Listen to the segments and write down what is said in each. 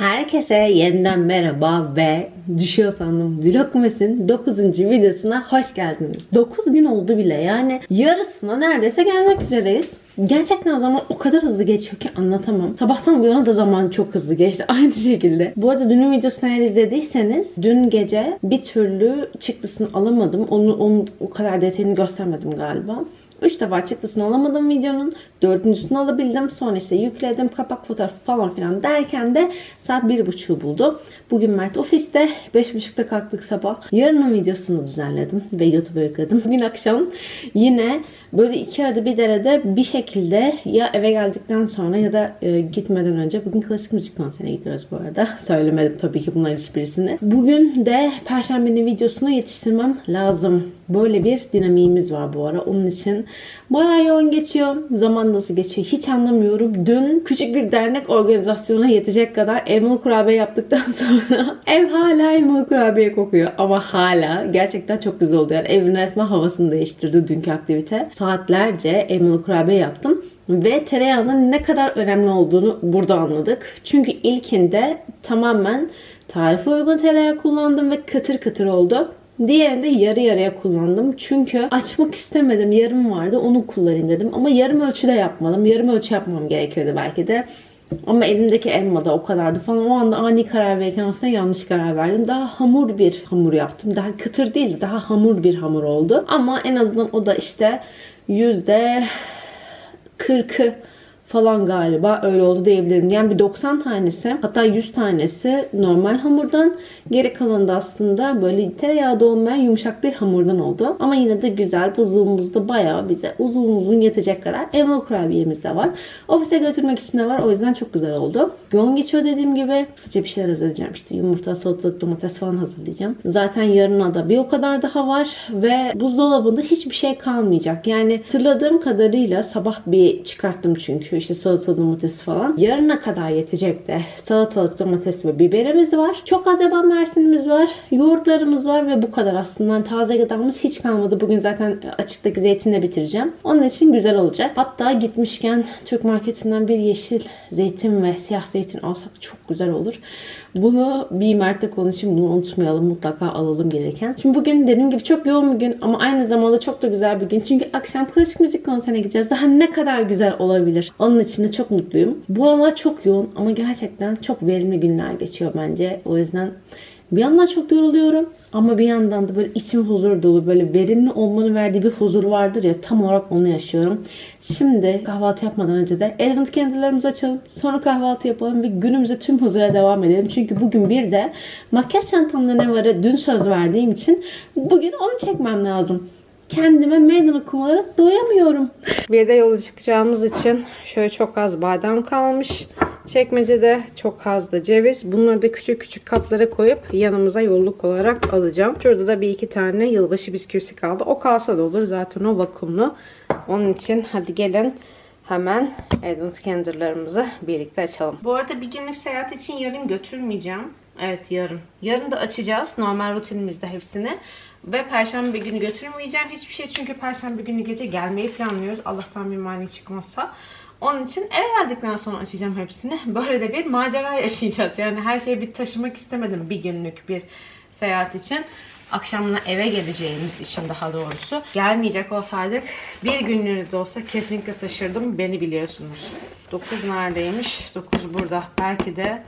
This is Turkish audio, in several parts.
Herkese yeniden merhaba ve Düşüyor Sandım Vlogmas'ın 9. videosuna hoş geldiniz. 9 gün oldu bile yani yarısına neredeyse gelmek üzereyiz. Gerçekten zaman o kadar hızlı geçiyor ki anlatamam. Sabahtan bu yana da zaman çok hızlı geçti aynı şekilde. Bu arada dünün videosunu eğer izlediyseniz dün gece bir türlü çıktısını alamadım. Onu, onu o kadar detayını göstermedim galiba. 3 defa çıktısını alamadım videonun. Dördüncüsünü alabildim. Sonra işte yükledim. Kapak fotoğrafı falan filan derken de saat 1.30'u buldu. Bugün Mert ofiste. 5.30'da kalktık sabah. Yarının videosunu düzenledim ve YouTube'a yükledim. Bugün akşam yine böyle iki arada bir derede bir şekilde ya eve geldikten sonra ya da e, gitmeden önce bugün klasik müzik konserine gidiyoruz bu arada. Söylemedim tabii ki bunların hiçbirisini. Bugün de Perşembenin videosunu yetiştirmem lazım. Böyle bir dinamiğimiz var bu ara. Onun için bayağı yoğun geçiyor. Zaman nasıl geçiyor hiç anlamıyorum. Dün küçük bir dernek organizasyonuna yetecek kadar elmalı kurabiye yaptıktan sonra ev hala elmalı kurabiye kokuyor. Ama hala gerçekten çok güzel oldu. Yani evin resmen havasını değiştirdi dünkü aktivite. Saatlerce elmalı kurabiye yaptım. Ve tereyağının ne kadar önemli olduğunu burada anladık. Çünkü ilkinde tamamen tarife uygun tereyağı kullandım ve kıtır kıtır oldu. Diğerinde yarı yarıya kullandım. Çünkü açmak istemedim. Yarım vardı onu kullanayım dedim. Ama yarım ölçüde yapmadım. Yarım ölçü yapmam gerekiyordu belki de. Ama elimdeki elma da o kadardı falan. O anda ani karar verirken aslında yanlış karar verdim. Daha hamur bir hamur yaptım. Daha kıtır değil daha hamur bir hamur oldu. Ama en azından o da işte yüzde 40'ı falan galiba öyle oldu diyebilirim. Yani bir 90 tanesi hatta 100 tanesi normal hamurdan geri kalanı da aslında böyle tereyağı da olmayan yumuşak bir hamurdan oldu. Ama yine de güzel buzluğumuzda bayağı bize uzun uzun yetecek kadar elmalı kurabiyemiz de var. Ofise götürmek için de var. O yüzden çok güzel oldu. Yoğun geçiyor dediğim gibi. Kısaca bir şeyler hazırlayacağım. İşte yumurta, salatalık, domates falan hazırlayacağım. Zaten yarına da bir o kadar daha var ve buzdolabında hiçbir şey kalmayacak. Yani hatırladığım kadarıyla sabah bir çıkarttım çünkü işte salatalık domates falan. Yarına kadar yetecek de salatalık domates ve biberimiz var. Çok az yaban mersinimiz var. Yoğurtlarımız var ve bu kadar aslında. Taze gıdamız hiç kalmadı. Bugün zaten açıktaki zeytinle bitireceğim. Onun için güzel olacak. Hatta gitmişken Türk marketinden bir yeşil zeytin ve siyah zeytin alsak çok güzel olur. Bunu bir Mert'le konuşayım. Bunu unutmayalım. Mutlaka alalım gereken. Şimdi bugün dediğim gibi çok yoğun bir gün ama aynı zamanda çok da güzel bir gün. Çünkü akşam klasik müzik konserine gideceğiz. Daha ne kadar güzel olabilir. Onun için de çok mutluyum. Bu aralar çok yoğun ama gerçekten çok verimli günler geçiyor bence. O yüzden bir yandan çok yoruluyorum ama bir yandan da böyle içim huzur dolu böyle verimli olmanın verdiği bir huzur vardır ya tam olarak onu yaşıyorum. Şimdi kahvaltı yapmadan önce de Elephant kendilerimizi açalım. Sonra kahvaltı yapalım ve günümüze tüm hızıyla devam edelim. Çünkü bugün bir de makyaj çantamda ne varı dün söz verdiğim için bugün onu çekmem lazım kendime meydan okumalara doyamıyorum. Bir de yola çıkacağımız için şöyle çok az badem kalmış. Çekmecede çok az ceviz. Bunları da küçük küçük kaplara koyup yanımıza yolluk olarak alacağım. Şurada da bir iki tane yılbaşı bisküvisi kaldı. O kalsa da olur. Zaten o vakumlu. Onun için hadi gelin hemen Advent Calendar birlikte açalım. Bu arada bir günlük seyahat için yarın götürmeyeceğim. Evet yarın. Yarın da açacağız normal rutinimizde hepsini. Ve perşembe günü götürmeyeceğim hiçbir şey çünkü perşembe günü gece gelmeyi planlıyoruz. Allah'tan bir mani çıkmazsa. Onun için eve geldikten sonra açacağım hepsini. Böyle de bir macera yaşayacağız. Yani her şeyi bir taşımak istemedim bir günlük bir seyahat için. Akşamına eve geleceğimiz için daha doğrusu. Gelmeyecek olsaydık bir günlüğüne de olsa kesinlikle taşırdım. Beni biliyorsunuz. 9 neredeymiş? 9 burada. Belki de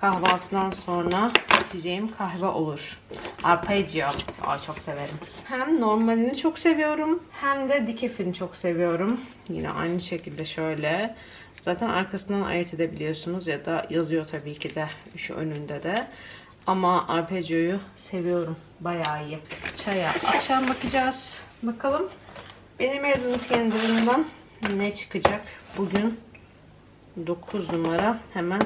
kahvaltıdan sonra içeceğim kahve olur. Arpeggio. Aa, çok severim. Hem normalini çok seviyorum hem de dikefini çok seviyorum. Yine aynı şekilde şöyle. Zaten arkasından ayırt edebiliyorsunuz ya da yazıyor tabii ki de şu önünde de. Ama arpeggio'yu seviyorum. Bayağı iyi. Çaya akşam bakacağız. Bakalım benim Advent kendiliğinden ne çıkacak bugün 9 numara hemen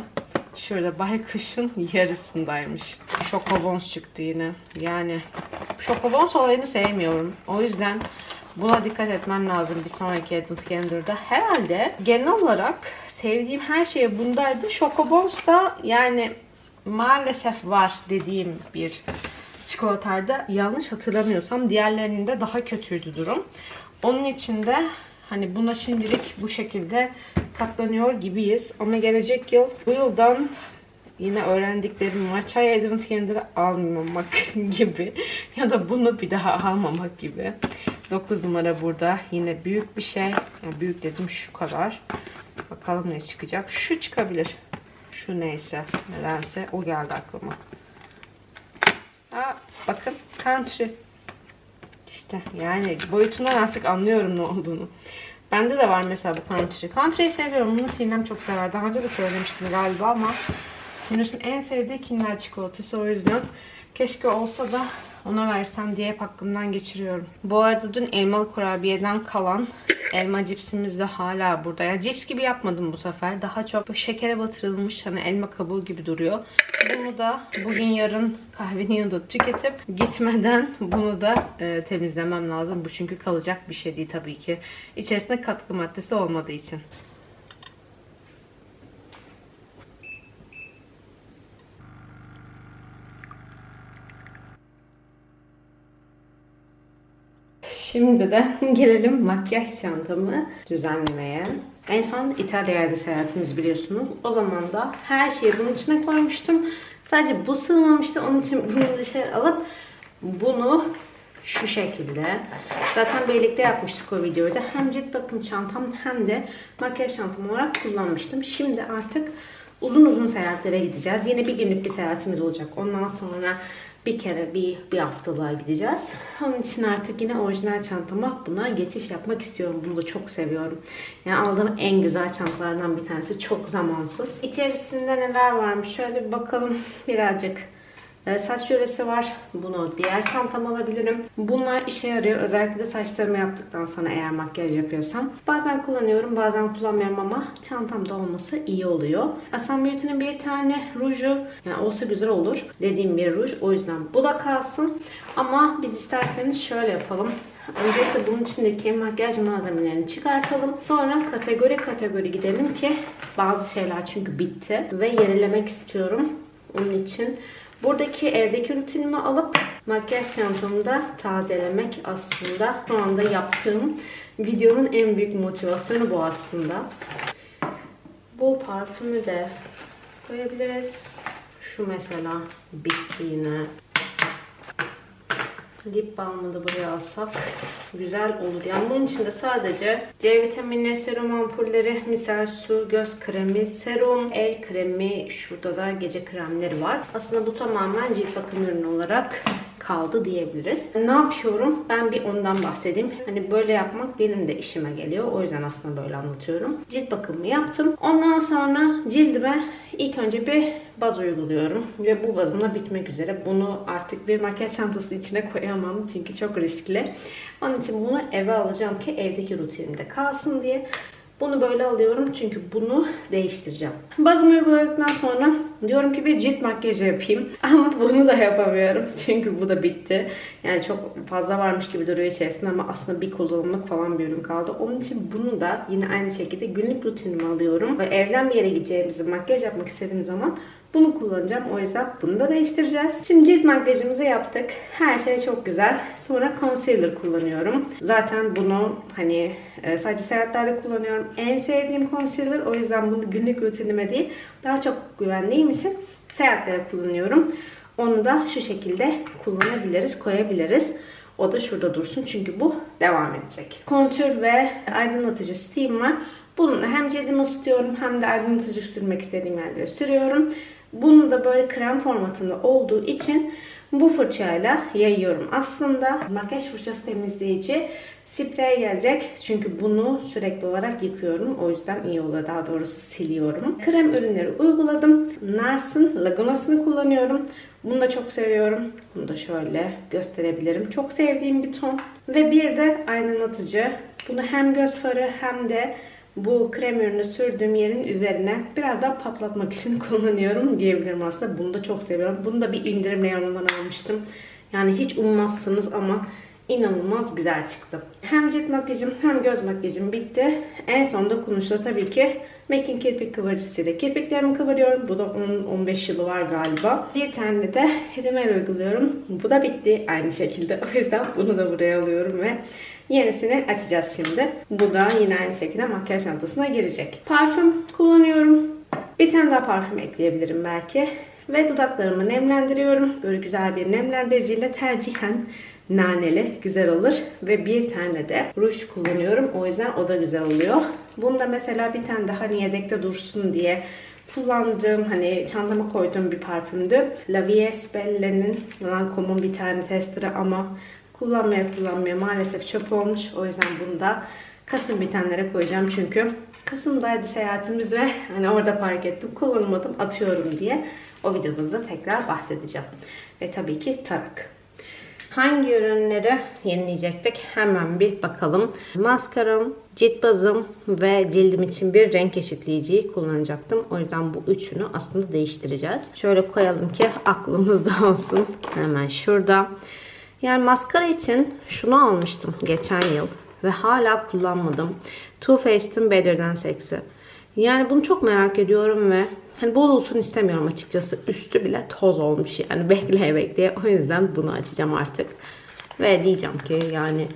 Şöyle baykuşun yarısındaymış. Şokobons çıktı yine. Yani şokobons olayını sevmiyorum. O yüzden buna dikkat etmem lazım bir sonraki Advent Calendar'da. Herhalde genel olarak sevdiğim her şey bundaydı. Şokobons da yani maalesef var dediğim bir çikolataydı. Yanlış hatırlamıyorsam diğerlerinde daha kötüydü durum. Onun için de hani buna şimdilik bu şekilde katlanıyor gibiyiz. Ama gelecek yıl bu yıldan yine öğrendiklerim var. Çay aydınlatkenleri almamak gibi ya da bunu bir daha almamak gibi. 9 numara burada. Yine büyük bir şey. Yani büyük dedim şu kadar. Bakalım ne çıkacak. Şu çıkabilir. Şu neyse. Nedense o geldi aklıma. Aa, bakın country. İşte yani boyutundan artık anlıyorum ne olduğunu. Bende de var mesela bu country. Country'yi seviyorum. Bunu Sinem çok sever. Daha önce de söylemiştim galiba ama Sinus'un en sevdiği Kinder çikolatası. O yüzden keşke olsa da ona versem diye hep aklımdan geçiriyorum. Bu arada dün elmalı kurabiyeden kalan elma cipsimiz de hala burada. Yani cips gibi yapmadım bu sefer. Daha çok şekere batırılmış hani elma kabuğu gibi duruyor. Bunu da bugün yarın kahvenin yanında tüketip gitmeden bunu da e, temizlemem lazım. Bu çünkü kalacak bir şey değil tabii ki. İçerisinde katkı maddesi olmadığı için. Şimdi de gelelim makyaj çantamı düzenlemeye. En son İtalya'da seyahatimiz biliyorsunuz. O zaman da her şeyi bunun içine koymuştum. Sadece bu sığmamıştı. Onun için bunu dışarı alıp bunu şu şekilde. Zaten birlikte yapmıştık o videoyu da. Hem cilt bakım çantam hem de makyaj çantam olarak kullanmıştım. Şimdi artık uzun uzun seyahatlere gideceğiz. Yine bir günlük bir seyahatimiz olacak. Ondan sonra bir kere bir, bir haftalığa gideceğiz. Onun için artık yine orijinal çantama buna geçiş yapmak istiyorum. Bunu da çok seviyorum. Yani aldığım en güzel çantalardan bir tanesi. Çok zamansız. İçerisinde neler varmış? Şöyle bir bakalım birazcık. E, Saç jölesi var. Bunu diğer çantama alabilirim. Bunlar işe yarıyor. Özellikle de saçlarımı yaptıktan sonra eğer makyaj yapıyorsam. Bazen kullanıyorum bazen kullanmıyorum ama çantamda olması iyi oluyor. Aslan Beauty'nin bir tane ruju yani olsa güzel olur. Dediğim bir ruj. O yüzden bu da kalsın. Ama biz isterseniz şöyle yapalım. Öncelikle bunun içindeki makyaj malzemelerini çıkartalım. Sonra kategori kategori gidelim ki bazı şeyler çünkü bitti. Ve yenilemek istiyorum. Onun için Buradaki evdeki rutinimi alıp makyaj çantamı da tazelemek aslında şu anda yaptığım videonun en büyük motivasyonu bu aslında. Bu parfümü de koyabiliriz. Şu mesela bitti yine. Lip balmı da buraya alsak güzel olur. Yani bunun içinde sadece C vitamini, serum ampulleri, misal su, göz kremi, serum, el kremi, şurada da gece kremleri var. Aslında bu tamamen cilt bakım ürünü olarak kaldı diyebiliriz. Ne yapıyorum? Ben bir ondan bahsedeyim. Hani böyle yapmak benim de işime geliyor. O yüzden aslında böyle anlatıyorum. Cilt bakımı yaptım. Ondan sonra cildime ilk önce bir baz uyguluyorum. Ve bu bazımla bitmek üzere. Bunu artık bir makyaj çantası içine koyamam. Çünkü çok riskli. Onun için bunu eve alacağım ki evdeki rutinimde kalsın diye. Bunu böyle alıyorum çünkü bunu değiştireceğim. Bazımı uyguladıktan sonra diyorum ki bir cilt makyajı yapayım. Ama bunu da yapamıyorum çünkü bu da bitti. Yani çok fazla varmış gibi duruyor içerisinde ama aslında bir kullanımlık falan bir ürün kaldı. Onun için bunu da yine aynı şekilde günlük rutinime alıyorum. Ve evden bir yere gideceğimizde makyaj yapmak istediğim zaman bunu kullanacağım. O yüzden bunu da değiştireceğiz. Şimdi cilt makyajımızı yaptık. Her şey çok güzel. Sonra concealer kullanıyorum. Zaten bunu hani e, sadece seyahatlerde kullanıyorum. En sevdiğim concealer. O yüzden bunu günlük rutinime değil daha çok güvendiğim için seyahatlere kullanıyorum. Onu da şu şekilde kullanabiliriz, koyabiliriz. O da şurada dursun çünkü bu devam edecek. Kontür ve aydınlatıcı steam var. Bununla hem cildimi ısıtıyorum hem de aydınlatıcı sürmek istediğim yerlere sürüyorum. Bunu da böyle krem formatında olduğu için bu fırçayla yayıyorum. Aslında makyaj fırçası temizleyici sprey gelecek. Çünkü bunu sürekli olarak yıkıyorum. O yüzden iyi oluyor. Daha doğrusu siliyorum. Krem ürünleri uyguladım. Nars'ın Laguna'sını kullanıyorum. Bunu da çok seviyorum. Bunu da şöyle gösterebilirim. Çok sevdiğim bir ton. Ve bir de aydınlatıcı. Bunu hem göz farı hem de bu krem ürünü sürdüğüm yerin üzerine biraz daha patlatmak için kullanıyorum diyebilirim aslında. Bunu da çok seviyorum. Bunu da bir indirim reyonundan almıştım. Yani hiç ummazsınız ama inanılmaz güzel çıktı. Hem cilt makyajım hem göz makyajım bitti. En son dokunuşta tabii ki Making kirpik kıvırcısıyla kirpiklerimi kıvırıyorum. Bu da 10-15 yılı var galiba. Bir tane de rimel uyguluyorum. Bu da bitti aynı şekilde. O yüzden bunu da buraya alıyorum ve yenisini açacağız şimdi. Bu da yine aynı şekilde makyaj çantasına girecek. Parfüm kullanıyorum. Bir tane daha parfüm ekleyebilirim belki. Ve dudaklarımı nemlendiriyorum. Böyle güzel bir nemlendiriciyle tercihen naneli güzel olur. Ve bir tane de ruj kullanıyorum. O yüzden o da güzel oluyor. Bunda mesela bir tane daha hani yedekte dursun diye kullandığım hani çantama koyduğum bir parfümdü. La Vie Belle'nin Lancome'un bir tane testleri ama kullanmaya kullanmaya maalesef çöp olmuş. O yüzden bunu da Kasım bitenlere koyacağım çünkü Kasım'daydı seyahatimiz ve hani orada fark ettim kullanmadım atıyorum diye o videomuzda tekrar bahsedeceğim. Ve tabii ki tarak. Hangi ürünleri yenileyecektik? Hemen bir bakalım. Maskaram, cilt bazım ve cildim için bir renk eşitleyiciyi kullanacaktım. O yüzden bu üçünü aslında değiştireceğiz. Şöyle koyalım ki aklımızda olsun. Hemen şurada. Yani maskara için şunu almıştım geçen yıl ve hala kullanmadım. Too Faced'in Better Than Sexy. Yani bunu çok merak ediyorum ve hani bozulsun istemiyorum açıkçası. Üstü bile toz olmuş yani bekleye bekleye. O yüzden bunu açacağım artık. Ve diyeceğim ki yani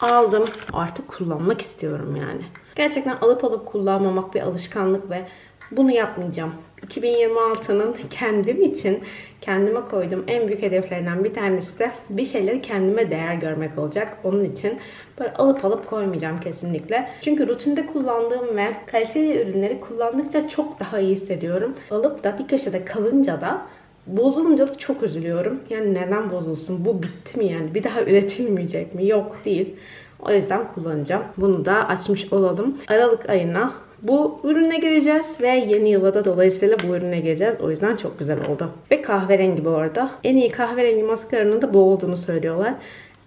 aldım artık kullanmak istiyorum yani. Gerçekten alıp alıp kullanmamak bir alışkanlık ve bunu yapmayacağım. 2026'nın kendim için kendime koyduğum en büyük hedeflerinden bir tanesi de bir şeyleri kendime değer görmek olacak. Onun için böyle alıp alıp koymayacağım kesinlikle. Çünkü rutinde kullandığım ve kaliteli ürünleri kullandıkça çok daha iyi hissediyorum. Alıp da bir köşede kalınca da Bozulunca da çok üzülüyorum. Yani neden bozulsun? Bu bitti mi yani? Bir daha üretilmeyecek mi? Yok değil. O yüzden kullanacağım. Bunu da açmış olalım. Aralık ayına bu ürüne gireceğiz ve yeni yıla da dolayısıyla bu ürüne gireceğiz. O yüzden çok güzel oldu. Ve kahverengi bu arada. En iyi kahverengi maskaranın da bu olduğunu söylüyorlar.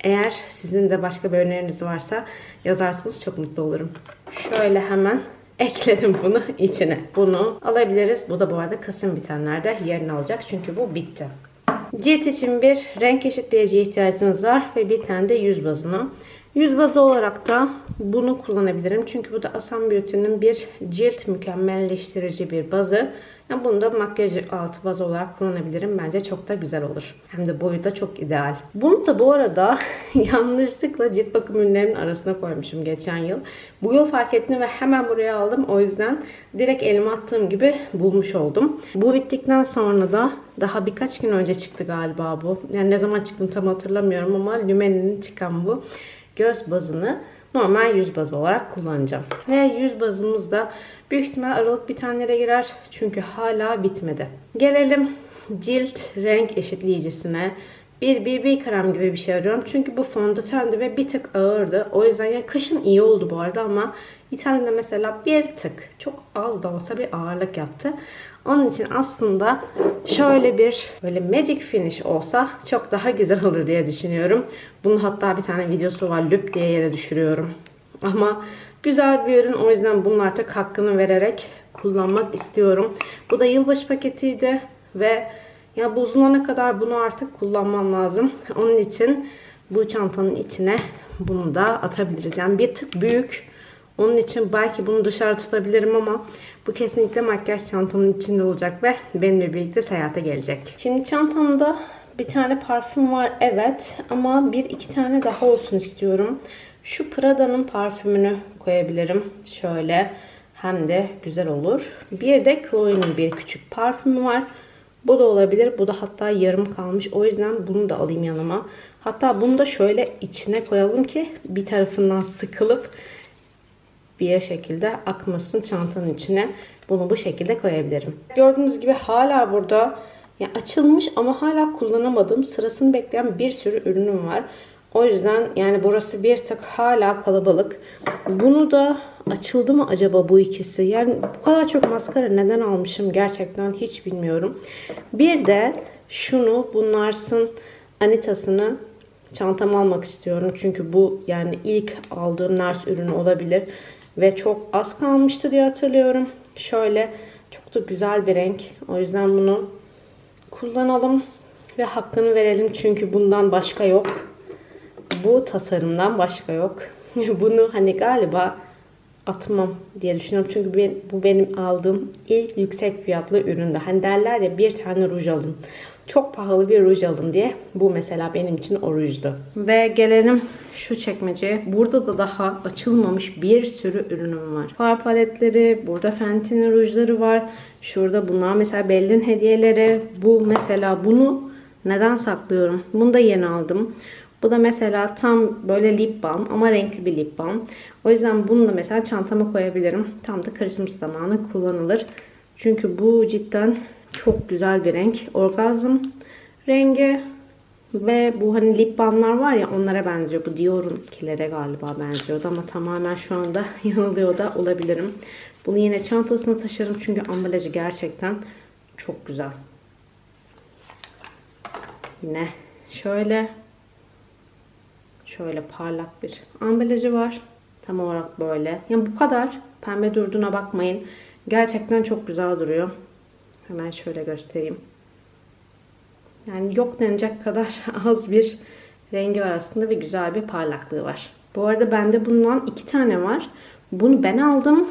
Eğer sizin de başka bir öneriniz varsa yazarsanız çok mutlu olurum. Şöyle hemen ekledim bunu içine. Bunu alabiliriz. Bu da bu arada Kasım bitenlerde yerini alacak. Çünkü bu bitti. Cilt için bir renk eşitleyici ihtiyacınız var ve bir tane de yüz bazına. Yüz bazı olarak da bunu kullanabilirim. Çünkü bu da Asam Beauty'nin bir cilt mükemmelleştirici bir bazı. Yani bunu da makyaj altı baz olarak kullanabilirim. Bence çok da güzel olur. Hem de boyu da çok ideal. Bunu da bu arada yanlışlıkla cilt bakım ürünlerinin arasına koymuşum geçen yıl. Bu yıl fark ettim ve hemen buraya aldım. O yüzden direkt elime attığım gibi bulmuş oldum. Bu bittikten sonra da daha birkaç gün önce çıktı galiba bu. Yani ne zaman çıktığını tam hatırlamıyorum ama Lumen'in çıkan bu göz bazını normal yüz bazı olarak kullanacağım. Ve yüz bazımız da büyük ihtimal aralık bitenlere girer. Çünkü hala bitmedi. Gelelim cilt renk eşitleyicisine. Bir BB krem gibi bir şey arıyorum. Çünkü bu fondötendi ve bir tık ağırdı. O yüzden yani kışın iyi oldu bu arada ama İtalya'da mesela bir tık çok az da olsa bir ağırlık yaptı. Onun için aslında şöyle bir böyle magic finish olsa çok daha güzel olur diye düşünüyorum. Bunun hatta bir tane videosu var. Lüp diye yere düşürüyorum. Ama güzel bir ürün. O yüzden bunun artık hakkını vererek kullanmak istiyorum. Bu da yılbaşı paketiydi ve ya bozulana kadar bunu artık kullanmam lazım. Onun için bu çantanın içine bunu da atabiliriz. Yani bir tık büyük. Onun için belki bunu dışarı tutabilirim ama bu kesinlikle makyaj çantamın içinde olacak ve benimle birlikte seyahate gelecek. Şimdi çantamda bir tane parfüm var evet ama bir iki tane daha olsun istiyorum. Şu Prada'nın parfümünü koyabilirim. Şöyle hem de güzel olur. Bir de Chloe'nin bir küçük parfümü var. Bu da olabilir. Bu da hatta yarım kalmış. O yüzden bunu da alayım yanıma. Hatta bunu da şöyle içine koyalım ki bir tarafından sıkılıp bir şekilde akmasın çantanın içine. Bunu bu şekilde koyabilirim. Gördüğünüz gibi hala burada ya açılmış ama hala kullanamadığım sırasını bekleyen bir sürü ürünüm var. O yüzden yani burası bir tık hala kalabalık. Bunu da açıldı mı acaba bu ikisi? Yani bu kadar çok maskara neden almışım gerçekten hiç bilmiyorum. Bir de şunu bu Nars'ın Anita'sını çantama almak istiyorum. Çünkü bu yani ilk aldığım Nars ürünü olabilir. Ve çok az kalmıştı diye hatırlıyorum. Şöyle çok da güzel bir renk. O yüzden bunu kullanalım ve hakkını verelim. Çünkü bundan başka yok. Bu tasarımdan başka yok. Bunu hani galiba atmam diye düşünüyorum. Çünkü bu benim aldığım ilk yüksek fiyatlı üründü. Hani derler ya bir tane ruj alın. Çok pahalı bir ruj alın diye. Bu mesela benim için o rujdu. Ve gelelim şu çekmeceye. Burada da daha açılmamış bir sürü ürünüm var. Far paletleri, burada Fenty'nin rujları var. Şurada bunlar mesela Bell'in hediyeleri. Bu mesela bunu neden saklıyorum? Bunu da yeni aldım. Bu da mesela tam böyle lip balm ama renkli bir lip balm. O yüzden bunu da mesela çantama koyabilirim. Tam da Christmas zamanı kullanılır. Çünkü bu cidden çok güzel bir renk. Orgazm rengi ve bu hani lip balmlar var ya onlara benziyor. Bu Dior'unkilere galiba benziyordu ama tamamen şu anda yanılıyor da olabilirim. Bunu yine çantasına taşırım çünkü ambalajı gerçekten çok güzel. Yine şöyle şöyle parlak bir ambalajı var. Tam olarak böyle. Yani bu kadar. Pembe durduğuna bakmayın. Gerçekten çok güzel duruyor. Hemen şöyle göstereyim. Yani yok denecek kadar az bir rengi var aslında ve güzel bir parlaklığı var. Bu arada bende bundan iki tane var. Bunu ben aldım.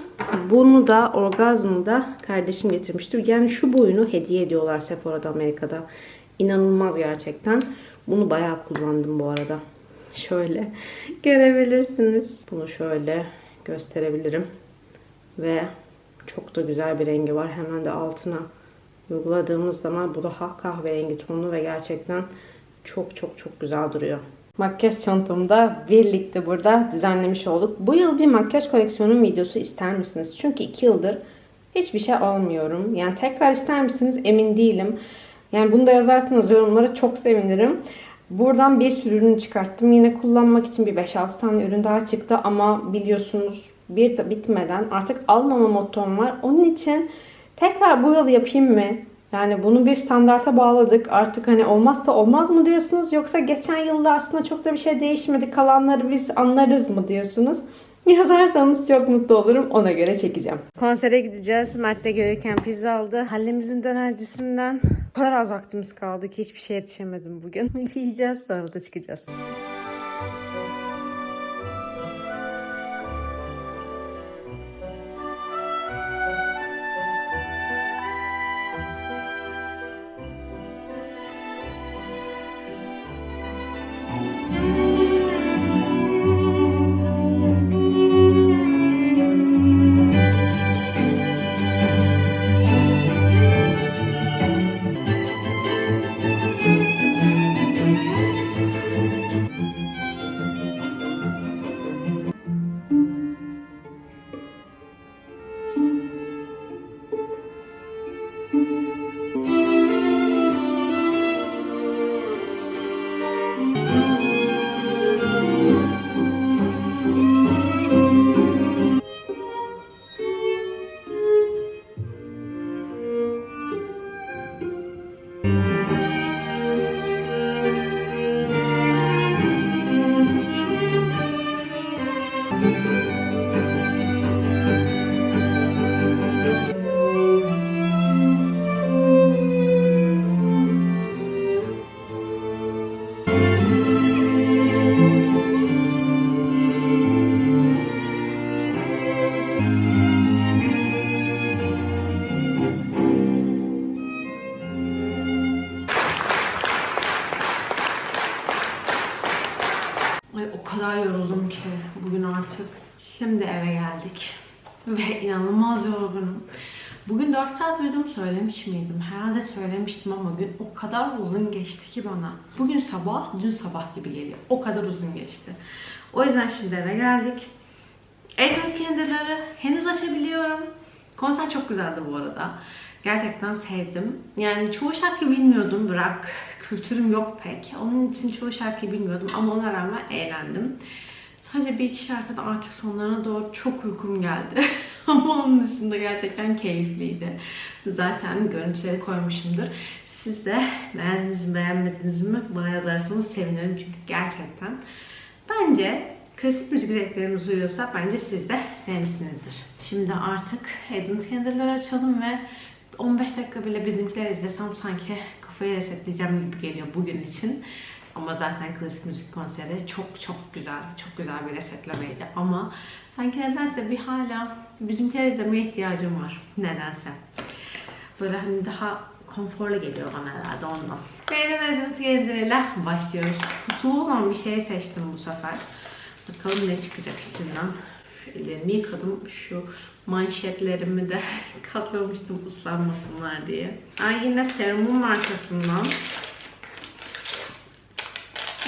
Bunu da Orgazm'da kardeşim getirmişti. Yani şu boyunu hediye ediyorlar Sephora'da Amerika'da. İnanılmaz gerçekten. Bunu bayağı kullandım bu arada. Şöyle görebilirsiniz. Bunu şöyle gösterebilirim. Ve çok da güzel bir rengi var. Hemen de altına uyguladığımız zaman bu daha kahverengi tonlu ve gerçekten çok çok çok güzel duruyor. Makyaj çantamı da birlikte burada düzenlemiş olduk. Bu yıl bir makyaj koleksiyonu videosu ister misiniz? Çünkü iki yıldır hiçbir şey almıyorum. Yani tekrar ister misiniz emin değilim. Yani bunu da yazarsanız yorumlara çok sevinirim. Buradan bir sürü ürün çıkarttım. Yine kullanmak için bir 5-6 tane ürün daha çıktı ama biliyorsunuz bir de bitmeden artık almama mottom var. Onun için tekrar bu yıl yapayım mı? Yani bunu bir standarta bağladık. Artık hani olmazsa olmaz mı diyorsunuz? Yoksa geçen yılda aslında çok da bir şey değişmedi. Kalanları biz anlarız mı diyorsunuz? Yazarsanız çok mutlu olurum. Ona göre çekeceğim. Konsere gideceğiz. Madde Göğüken pizza aldı. Hallemizin dönercisinden o kadar az vaktimiz kaldı ki hiçbir şey yetişemedim bugün. Yiyeceğiz sonra da çıkacağız. 24 saat uyudum söylemiş miydim? Herhalde söylemiştim ama gün o kadar uzun geçti ki bana. Bugün sabah, dün sabah gibi geliyor. O kadar uzun geçti. O yüzden şimdi eve geldik. Edward kendileri henüz açabiliyorum. Konser çok güzeldi bu arada. Gerçekten sevdim. Yani çoğu şarkı bilmiyordum bırak. Kültürüm yok pek. Onun için çoğu şarkıyı bilmiyordum ama ona rağmen eğlendim. Sadece bir iki şarkıda artık sonlarına doğru çok uykum geldi. ama onun dışında gerçekten keyifliydi. Zaten görüntüleri koymuşumdur. Siz de beğendiniz mi beğenmediniz mi bana yazarsanız sevinirim çünkü gerçekten bence klasik müzik zevklerimiz uyuyorsa bence siz de sevmişsinizdir. Şimdi artık Advent Candle'ları açalım ve 15 dakika bile bizimkiler izlesem sanki kafayı resetleyeceğim gibi geliyor bugün için. Ama zaten klasik müzik konseri çok çok güzel, çok güzel bir resetlemeydi. Ama sanki nedense bir hala bizimkiler izlemeye ihtiyacım var. Nedense. Böyle hani daha konforlu geliyor bana herhalde ondan. Beğenileriniz geldiğiyle başlıyoruz. Kutulu olan bir şey seçtim bu sefer. Bakalım ne çıkacak içinden. Şu ellerimi yıkadım. Şu manşetlerimi de katlamıştım ıslanmasınlar diye. Ay yine serumun markasından.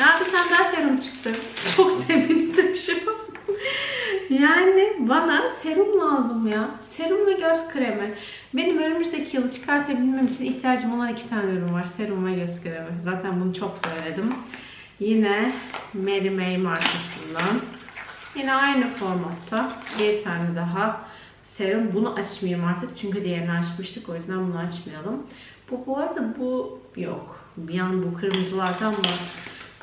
Ya bir tane daha serum çıktı. Çok sevindim şu an. Yani bana serum lazım ya. Serum ve göz kremi. Benim önümüzdeki yılı çıkartabilmem için ihtiyacım olan iki tane ürün var. Serum ve göz kremi. Zaten bunu çok söyledim. Yine Mary May markasından. Yine aynı formatta bir tane daha serum. Bunu açmayayım artık çünkü diğerini açmıştık. O yüzden bunu açmayalım. Bu bu arada bu yok. Bir an bu kırmızılardan mı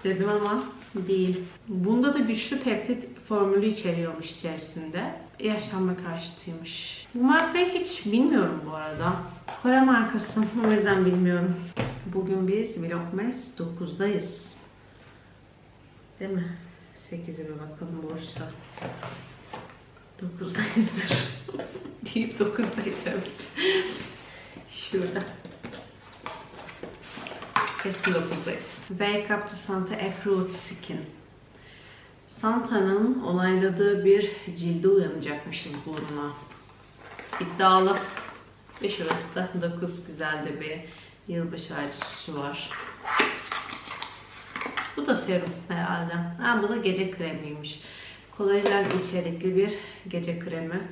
dedim ama değil. Bunda da güçlü peptit formülü içeriyormuş içerisinde. Yaşlanma karşıtıymış. Bu markayı hiç bilmiyorum bu arada. Kore markası. O yüzden bilmiyorum. Bugün biz Vlogmas 9'dayız. Değil mi? 8'e bir bakalım boşsa. 9'dayızdır. Deyip 9'dayız evet. Şurada. Kesin 9'dayız. Wake Up to Santa A Fruit Skin. Santa'nın onayladığı bir cilde uyanacakmışız bununla. İddialı. Ve şurası da 9 güzel de bir yılbaşı ağacı süsü var. Bu da serum herhalde. Ha, bu da gece kremiymiş. Kolajen içerikli bir gece kremi.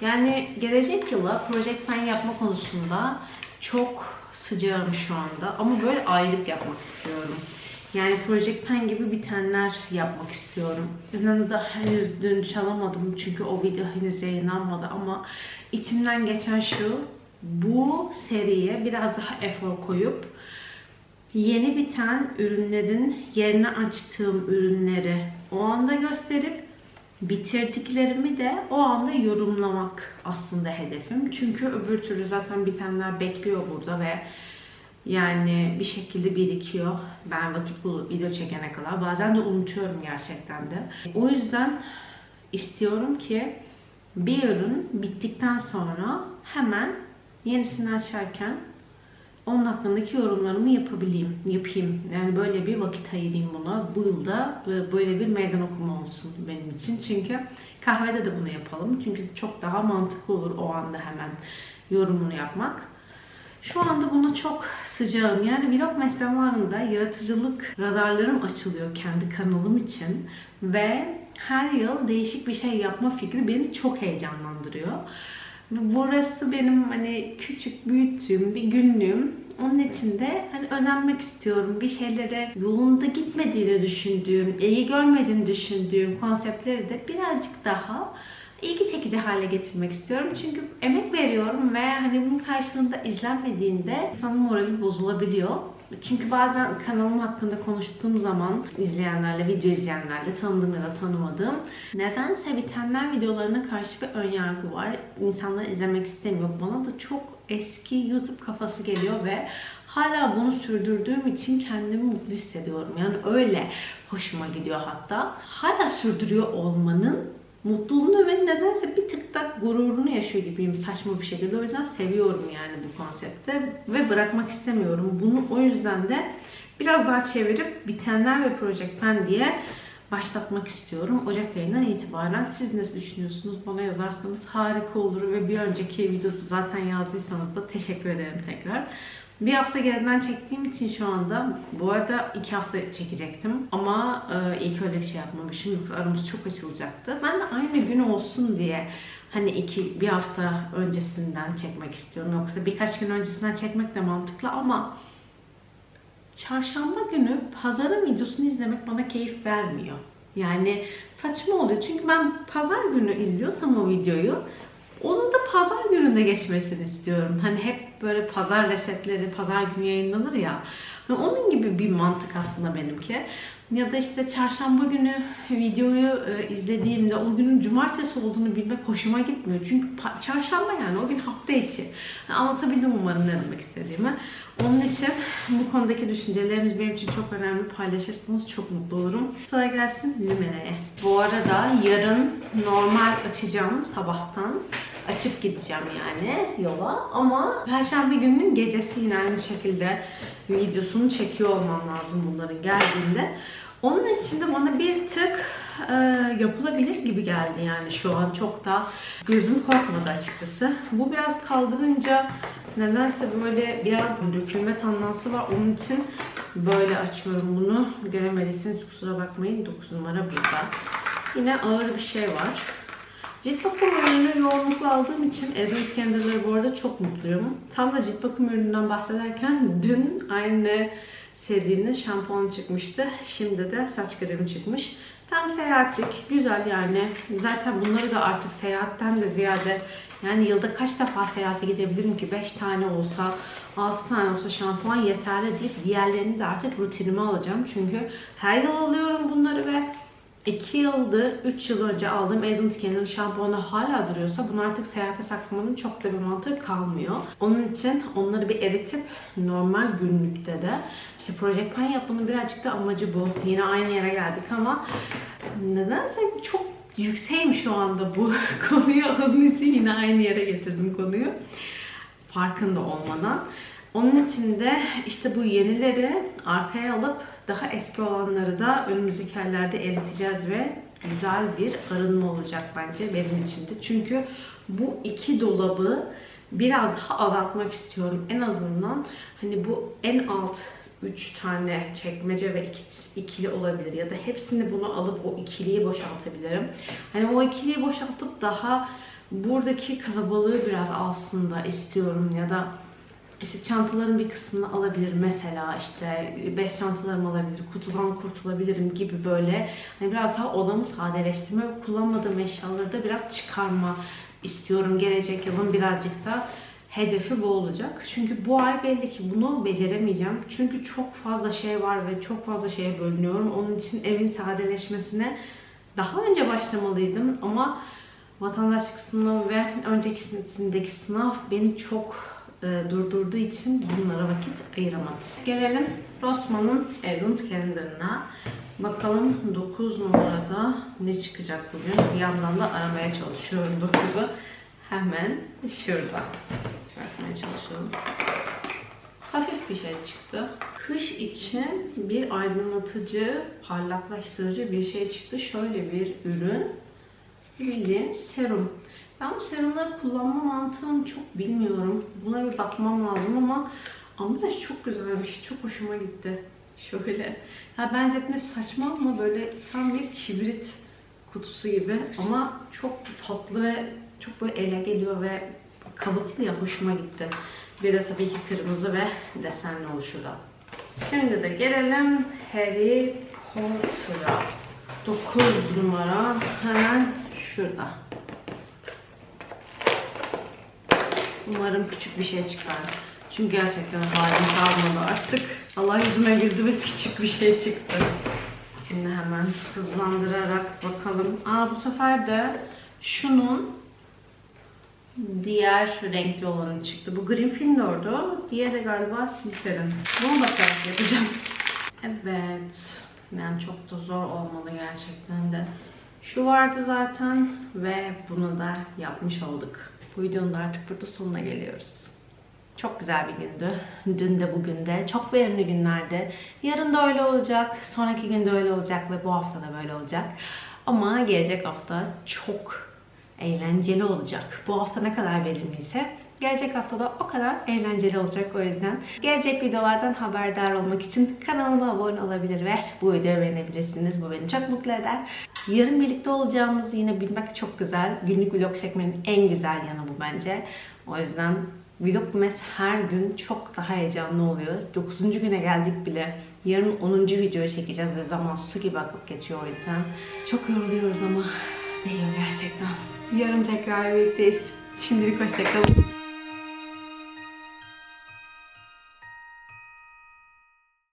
Yani gelecek yıla Project Pen yapma konusunda çok sıcağım şu anda. Ama böyle ayrık yapmak istiyorum. Yani Project Pen gibi bitenler yapmak istiyorum. Sizden de henüz dönüş alamadım çünkü o video henüz yayınlanmadı ama içimden geçen şu. Bu seriye biraz daha efor koyup yeni biten ürünlerin yerine açtığım ürünleri o anda gösterip bitirdiklerimi de o anda yorumlamak aslında hedefim. Çünkü öbür türlü zaten bitenler bekliyor burada ve yani bir şekilde birikiyor. Ben vakit bulup video çekene kadar. Bazen de unutuyorum gerçekten de. O yüzden istiyorum ki bir ürün bittikten sonra hemen yenisini açarken onun hakkındaki yorumlarımı yapabileyim, yapayım. Yani böyle bir vakit ayırayım buna. Bu yılda böyle bir meydan okuma olsun benim için. Çünkü kahvede de bunu yapalım. Çünkü çok daha mantıklı olur o anda hemen yorumunu yapmak. Şu anda buna çok sıcağım. Yani vlog zamanında yaratıcılık radarlarım açılıyor kendi kanalım için. Ve her yıl değişik bir şey yapma fikri beni çok heyecanlandırıyor. Burası benim hani küçük büyüttüğüm bir günlüğüm. Onun için de hani özenmek istiyorum. Bir şeylere yolunda gitmediğini düşündüğüm, iyi görmediğini düşündüğüm konseptleri de birazcık daha ilgi çekici hale getirmek istiyorum. Çünkü emek veriyorum ve hani bunun karşılığında izlenmediğinde insanın morali bozulabiliyor. Çünkü bazen kanalım hakkında konuştuğum zaman izleyenlerle, video izleyenlerle tanıdığım ya da tanımadığım nedense bitenler videolarına karşı bir önyargı var. İnsanlar izlemek istemiyor. Bana da çok eski YouTube kafası geliyor ve hala bunu sürdürdüğüm için kendimi mutlu hissediyorum. Yani öyle hoşuma gidiyor hatta. Hala sürdürüyor olmanın mutluluğunu ve nedense bir tık da gururunu yaşıyor gibiyim saçma bir şekilde. O yüzden seviyorum yani bu konsepti ve bırakmak istemiyorum. Bunu o yüzden de biraz daha çevirip bitenler ve Project Pen diye başlatmak istiyorum. Ocak ayından itibaren siz ne düşünüyorsunuz? Bana yazarsanız harika olur ve bir önceki videoda zaten yazdıysanız da teşekkür ederim tekrar. Bir hafta geriden çektiğim için şu anda, bu arada iki hafta çekecektim ama e, ki öyle bir şey yapmamışım yoksa aramız çok açılacaktı. Ben de aynı gün olsun diye hani iki bir hafta öncesinden çekmek istiyorum yoksa birkaç gün öncesinden çekmek de mantıklı ama çarşamba günü pazarın videosunu izlemek bana keyif vermiyor. Yani saçma oluyor çünkü ben pazar günü izliyorsam o videoyu onun da pazar gününde geçmesini istiyorum. Hani hep böyle pazar resetleri, pazar günü yayınlanır ya. Hani onun gibi bir mantık aslında benimki. Ya da işte çarşamba günü videoyu e, izlediğimde o günün cumartesi olduğunu bilmek hoşuma gitmiyor. Çünkü çarşamba yani o gün hafta içi. Anlatabildim umarım ne demek istediğimi. Onun için bu konudaki düşünceleriniz benim için çok önemli. Paylaşırsanız çok mutlu olurum. Sıra gelsin Lümene'ye. Bu arada yarın normal açacağım sabahtan. Açıp gideceğim yani yola. Ama Perşembe gününün gecesi yine aynı şekilde videosunu çekiyor olmam lazım bunların geldiğinde. Onun için de bana bir tık e, yapılabilir gibi geldi yani şu an çok da gözüm korkmadı açıkçası. Bu biraz kaldırınca nedense böyle biraz dökülme tanrısı var. Onun için böyle açıyorum bunu. Göremediyseniz kusura bakmayın. 9 numara burada. Yine ağır bir şey var. Cilt bakım ürününü yoğunlukla aldığım için Advent Candle'ları bu arada çok mutluyum. Tam da cilt bakım ürününden bahsederken dün aynı serinin şampuanı çıkmıştı. Şimdi de saç kremi çıkmış. Tam seyahatlik. Güzel yani. Zaten bunları da artık seyahatten de ziyade yani yılda kaç defa seyahate gidebilirim ki? 5 tane olsa, 6 tane olsa şampuan yeterli deyip diğerlerini de artık rutinime alacağım. Çünkü her yıl alıyorum bunları ve 2 yıldır, 3 yıl önce aldığım Advent Candle şampuanı hala duruyorsa bunu artık seyahate saklamanın çok da bir mantığı kalmıyor. Onun için onları bir eritip normal günlükte de işte Project Pen yapmanın birazcık da amacı bu. Yine aynı yere geldik ama nedense çok yükseğim şu anda bu konuyu. Onun için yine aynı yere getirdim konuyu. Farkında olmadan. Onun için de işte bu yenileri arkaya alıp daha eski olanları da önümüzdeki aylarda eriteceğiz ve güzel bir arınma olacak bence benim için de. Çünkü bu iki dolabı biraz daha azaltmak istiyorum. En azından hani bu en alt 3 tane çekmece ve iki, ikili olabilir ya da hepsini bunu alıp o ikiliyi boşaltabilirim. Hani o ikiliyi boşaltıp daha buradaki kalabalığı biraz aslında istiyorum ya da işte çantaların bir kısmını alabilir mesela işte beş çantalarımı alabilir, kutudan kurtulabilirim gibi böyle hani biraz daha odamı sadeleştirme ve kullanmadığım eşyaları da biraz çıkarma istiyorum. Gelecek yılın birazcık da hedefi bu olacak. Çünkü bu ay belli ki bunu beceremeyeceğim. Çünkü çok fazla şey var ve çok fazla şeye bölünüyorum. Onun için evin sadeleşmesine daha önce başlamalıydım ama vatandaşlık sınavı ve öncekisindeki sınav beni çok e, durdurduğu için bunlara vakit ayıramadım. Gelelim Rossmann'ın Advent Calendar'ına. Bakalım 9 numarada ne çıkacak bugün. Bir yandan da aramaya çalışıyorum 9'u. Hemen şurada. Çıkartmaya çalışıyorum. Hafif bir şey çıktı. Kış için bir aydınlatıcı, parlaklaştırıcı bir şey çıktı. Şöyle bir ürün. Bildiğin serum. Ben bu serumları kullanma mantığını çok bilmiyorum. Buna bir bakmam lazım ama ambalaj çok güzelmiş. Çok hoşuma gitti. Şöyle. Ya benzetmesi saçma ama böyle tam bir kibrit kutusu gibi ama çok tatlı ve çok böyle ele geliyor ve kalıplı ya hoşuma gitti. Bir de tabii ki kırmızı ve desenli oluşuda. Şimdi de gelelim Harry Potter'a. 9 numara hemen şurada. Umarım küçük bir şey çıkar. Çünkü gerçekten halim kalmadı artık. Allah yüzüme güldü ve küçük bir şey çıktı. Şimdi hemen hızlandırarak bakalım. Aa bu sefer de şunun diğer renkli olanı çıktı. Bu Gryffindor'du. Diğeri de galiba Slytherin. Bunu bakarak yapacağım. Evet. Yani çok da zor olmalı gerçekten de. Şu vardı zaten ve bunu da yapmış olduk. Bu videonun artık burada sonuna geliyoruz. Çok güzel bir gündü. Dün de bugün de. Çok verimli günlerdi. Yarın da öyle olacak. Sonraki gün de öyle olacak ve bu hafta da böyle olacak. Ama gelecek hafta çok eğlenceli olacak. Bu hafta ne kadar verimliyse gelecek hafta da o kadar eğlenceli olacak o yüzden. Gelecek videolardan haberdar olmak için kanalıma abone olabilir ve bu videoyu beğenebilirsiniz. Bu beni çok mutlu eder. Yarın birlikte olacağımızı yine bilmek çok güzel. Günlük vlog çekmenin en güzel yanı bu bence. O yüzden Vlogmas her gün çok daha heyecanlı oluyor. 9. güne geldik bile. Yarın 10. videoyu çekeceğiz ve zaman su gibi akıp geçiyor o yüzden. Çok yoruluyoruz ama değiyor gerçekten. Yarın tekrar birlikteyiz. Şimdilik hoşçakalın.